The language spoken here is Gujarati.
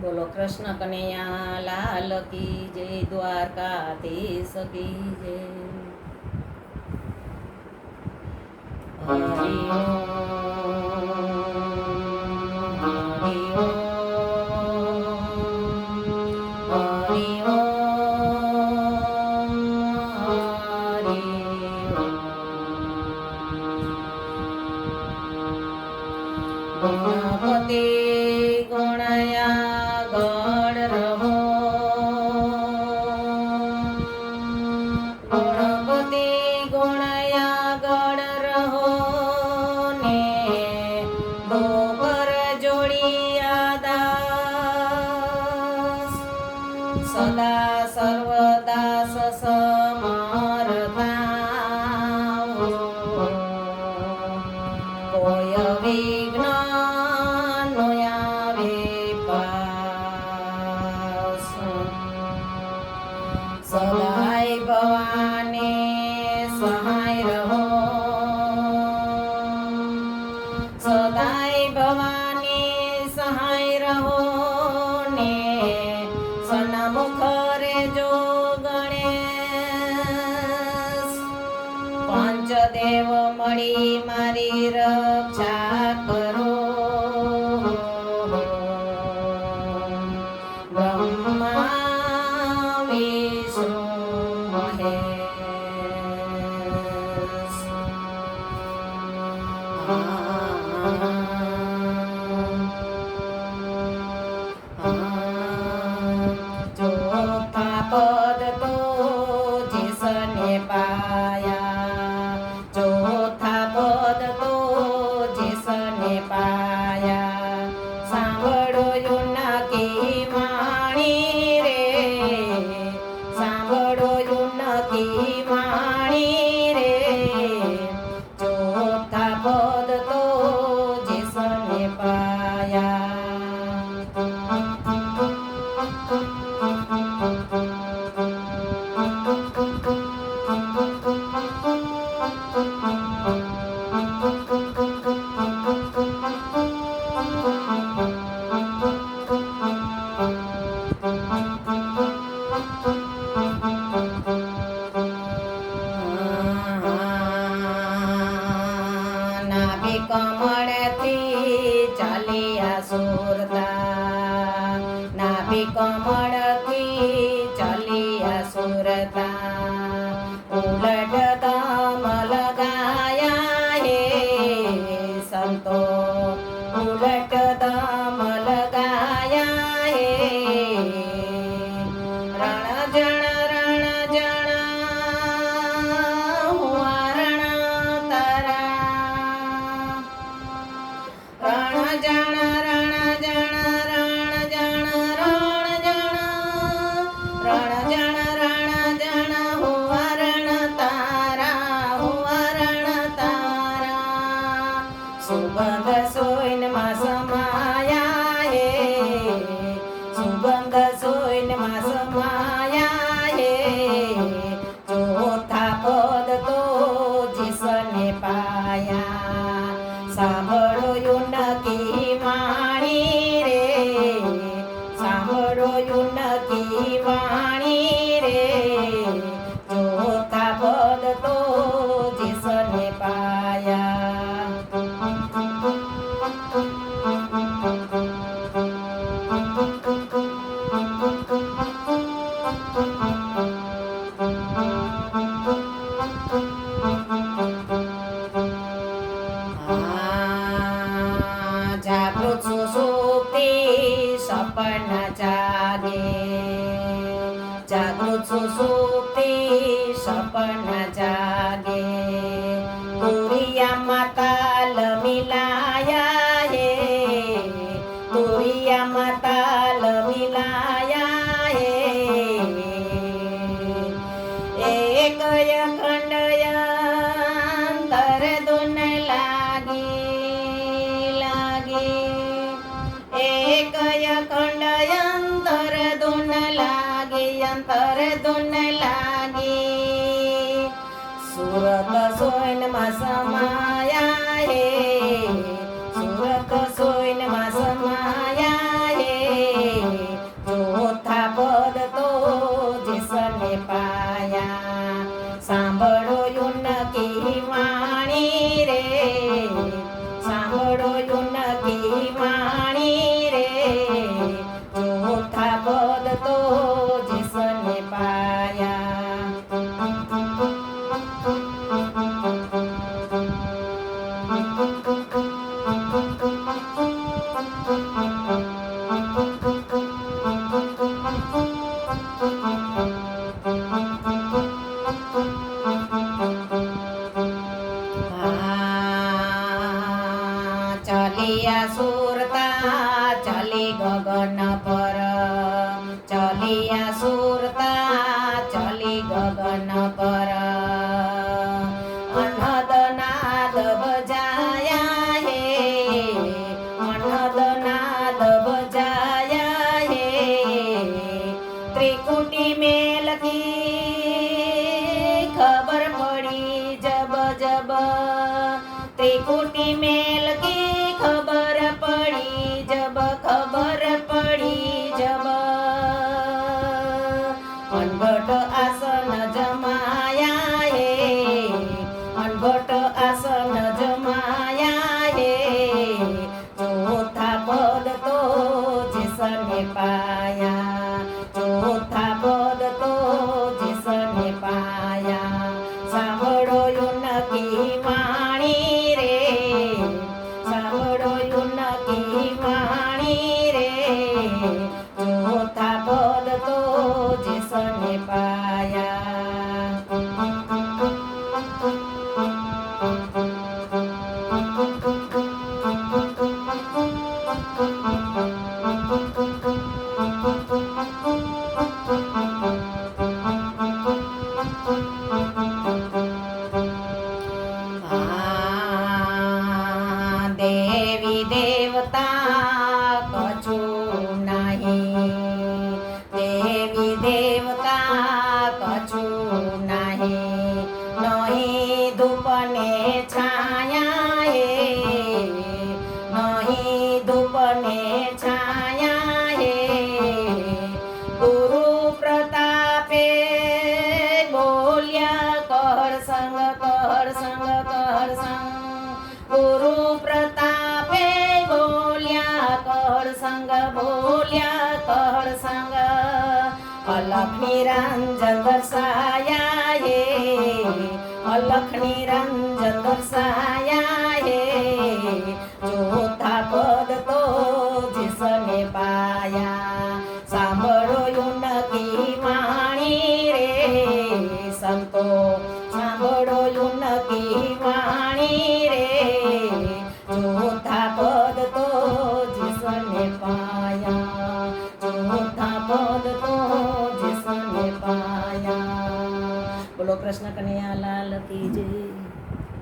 બોલો કૃષ્ણ કનૈયા લાલ કી જય દ્વારકા દેશ કી જય. હરિ Sona Sarva પાડી મારી ર Mahima. કમળથી ચાલ્યા સુરતા. નાભી કમળથી શુભંગ સોયનમાં સમાયા હે શુભંગ સોયનમાં સમાયા હે ચોથા પદ તો જીસને પાયા સાંભળ પણ ના જાગે જાગૃત સુસુપ્તિ સપણ ના જાગે પર ધૂન લાગી સુરત સોન માં સમા પર ચલિયા સુરતા, ચલી ગગન પર અનહદ નાદ બજાયા હે અનહદ નાદ બજાયા હે. ત્રિકુટી મેલ সম্পর্ক আসন જેસને નહીં ધૂપને છાયા હે નહીં ધૂપને છાયા હે ગુરુ પ્રતાપે બોલ્યા કર સંગ કર સંગ કર સંગ. ગુરુ પ્રતાપે બોલ્યા કર સંગ, બોલ્યા કર સંગ. અલખ નિરંજન હે અલખ નિરંજન દર્શાયા હે. જોતા પદ તો જેસને પાયા. સાંભળો યુનકી વાણી રે. સંતો, સાંભળો યુનકી જેસને